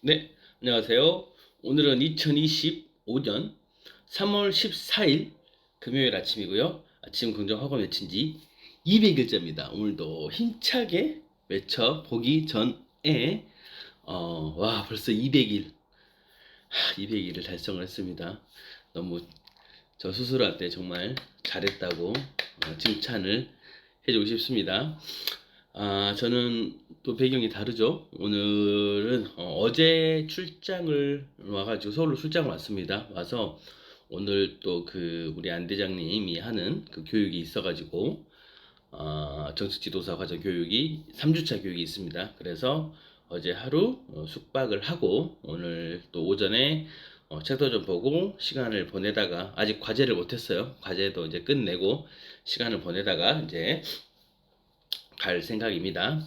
네, 안녕하세요. 오늘은 2025년 3월 14일 금요일 아침이고요. 아침 긍정 화금 외친 지 200일째입니다. 오늘도 힘차게 외쳐 보기 전에 어, 와 벌써 200일 200일을 달성을 했습니다. 너무 저 스스로한테 정말 잘했다고 어, 칭찬을 해주고 싶습니다. 아, 저는 또 배경이 다르죠. 오늘은 어, 제 출장을 와가지고 서울로 출장을 왔습니다. 와서 오늘 또 그 우리 안 대장님이 하는 그 교육이 있어가지고 어, 정식 지도사 과정 교육이 3주차 교육이 있습니다. 그래서 어제 하루 어, 숙박을 하고 오늘 또 오전에 어, 책도 좀 보고 시간을 보내다가 아직 과제를 못했어요. 과제도 이제 끝내고 시간을 보내다가 이제 갈 생각입니다.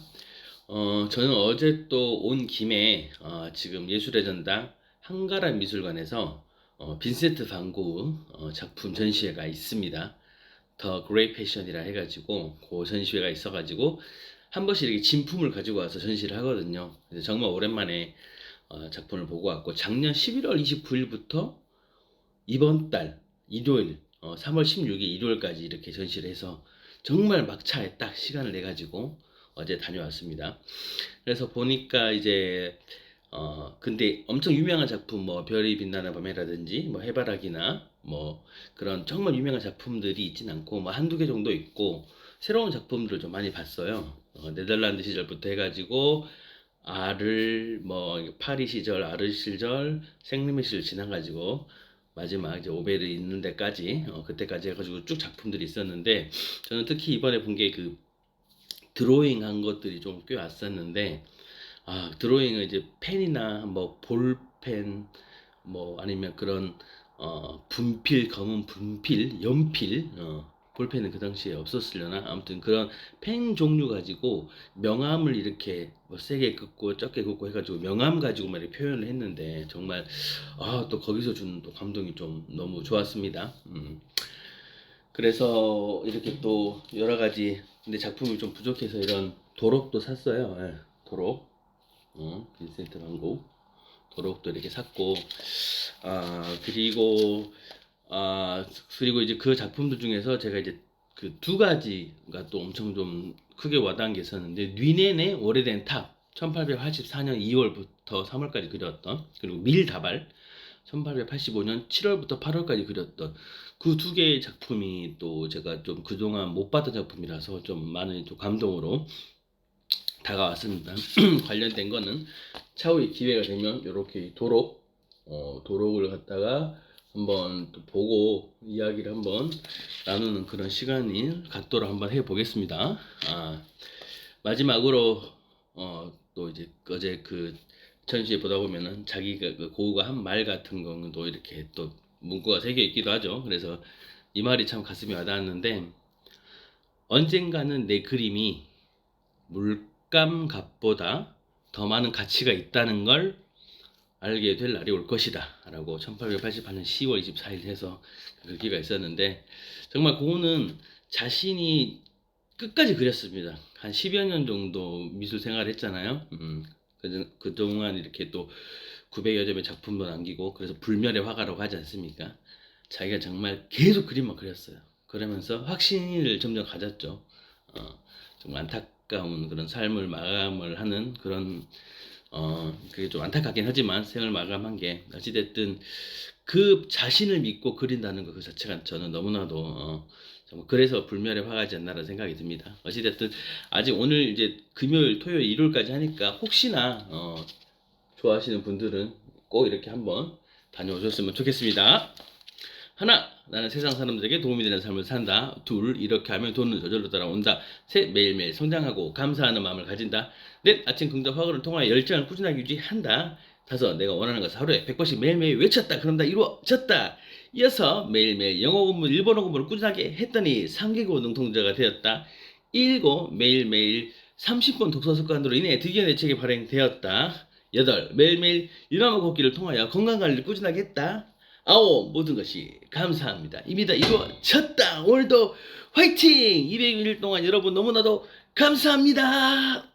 어, 저는 어제 또 온 김에 어, 지금 예술의 전당 한가라 미술관에서 어, 빈센트 반고 어, 작품 전시회가 있습니다. 더 그레이 패션이라 해가지고 그 전시회가 있어가지고 한 번씩 이렇게 진품을 가지고 와서 전시를 하거든요. 정말 오랜만에 어, 작품을 보고 왔고 작년 11월 29일부터 이번 달 일요일 어, 3월 16일 일요일까지 이렇게 전시를 해서 정말 막차에 딱 시간을 내 가지고 어제 다녀왔습니다. 그래서 보니까 이제 어 근데 엄청 유명한 작품 뭐 별이 빛나는 밤에라든지 뭐 해바라기나 뭐 그런 정말 유명한 작품들이 있진 않고 뭐 한두 개 정도 있고 새로운 작품들을 좀 많이 봤어요. 어, 네덜란드 시절부터 해가지고 아를 뭐 파리 시절 아르 시절 생리메 시절 지나가지고 마지막 이제 오베르 있는 데까지 어, 그때까지 해가지고 쭉 작품들이 있었는데 저는 특히 이번에 본 게 그 드로잉 한 것들이 좀 꽤 왔었는데 아 드로잉은 이제 펜이나 뭐 볼펜 뭐 아니면 그런 어 분필 검은 분필 연필 어 볼펜은 그 당시에 없었으려나 아무튼 그런 펜 종류 가지고 명암을 이렇게 뭐 세게 긋고 적게 긋고 해가지고 명암 가지고만 이렇게 표현을 했는데 정말 아 또 거기서 주는 또 감동이 좀 너무 좋았습니다. 음. 그래서 이렇게 또 여러 가지 근데 작품이 좀 부족해서 이런 도록도 샀어요. 예, 도록. 어, 빈센트 반 고흐 도록도 이렇게 샀고 아 그리고 아 그리고 이제 그 작품들 중에서 제가 이제 그 두 가지가 또 엄청 좀 크게 와닿은 게 있었는데 뉘넨의 오래된 탑 1884년 2월부터 3월까지 그렸던 그리고 밀다발 1885년 7월부터 8월까지 그렸던 그 두 개의 작품이 또 제가 좀 그동안 못 봤던 작품이라서 좀 많은 또 감동으로 다가왔습니다. 관련된 거는 차후에 기회가 되면 이렇게 도록 어, 도록을 갖다가 한번 또 보고 이야기를 한번 나누는 그런 시간을 갖도록 한번 해보겠습니다. 아, 마지막으로 어, 또 이제 어제 그 전시회 보다 보면은 자기가 그 고우가 한 말 같은 또 이렇게 또 문구가 새겨 있기도 하죠. 그래서 이 말이 참 가슴에 와닿았는데 언젠가는 내 그림이 물감값보다 더 많은 가치가 있다는 걸 알게 될 날이 올 것이다. 라고 1888년 10월 24일 해서 글귀가 있었는데, 정말 고우는 자신이 끝까지 그렸습니다. 한 10여 년 정도 미술 생활을 했잖아요. 음, 그, 그동안 이렇게 또 900여 점의 작품도 남기고, 그래서 불멸의 화가라고 하지 않습니까? 자기가 정말 계속 그림만 그렸어요. 그러면서 확신을 점점 가졌죠. 어, 정말 안타까운 그런 삶을 마감을 하는 그런 어, 그게 좀 안타깝긴 하지만 생을 마감한 게 어찌됐든 그 자신을 믿고 그린다는 것 그 자체가 저는 너무나도 어, 정말 그래서 불멸의 화가지 않나라는 생각이 듭니다. 어찌됐든 아직 오늘 이제 금요일, 토요일, 일요일까지 하니까 혹시나 어, 좋아하시는 분들은 꼭 이렇게 한번 다녀오셨으면 좋겠습니다. 하나, 나는 세상 사람들에게 도움이 되는 삶을 산다. 둘, 이렇게 하면 돈은 저절로 따라온다. 셋, 매일매일 성장하고 감사하는 마음을 가진다. 넷, 아침 긍정 화가를 통하여 열정을 꾸준하게 유지한다. 다섯, 내가 원하는 것을 하루에 100번씩 매일매일 외쳤다. 그럼 다 이루어졌다. 이어서 매일매일 영어 공부, 일본어 공부를 꾸준하게 했더니 3개국 능통자가 되었다. 일곱, 매일매일 30분 독서 습관으로 인해 드디어 내 책이 발행되었다. 여덟, 매일매일 일어나 걷기를 통하여 건강관리를 꾸준하게 했다. 아홉, 모든 것이 감사합니다. 이미 다 이루어졌다. 오늘도 화이팅! 200일 동안 여러분 너무나도 감사합니다.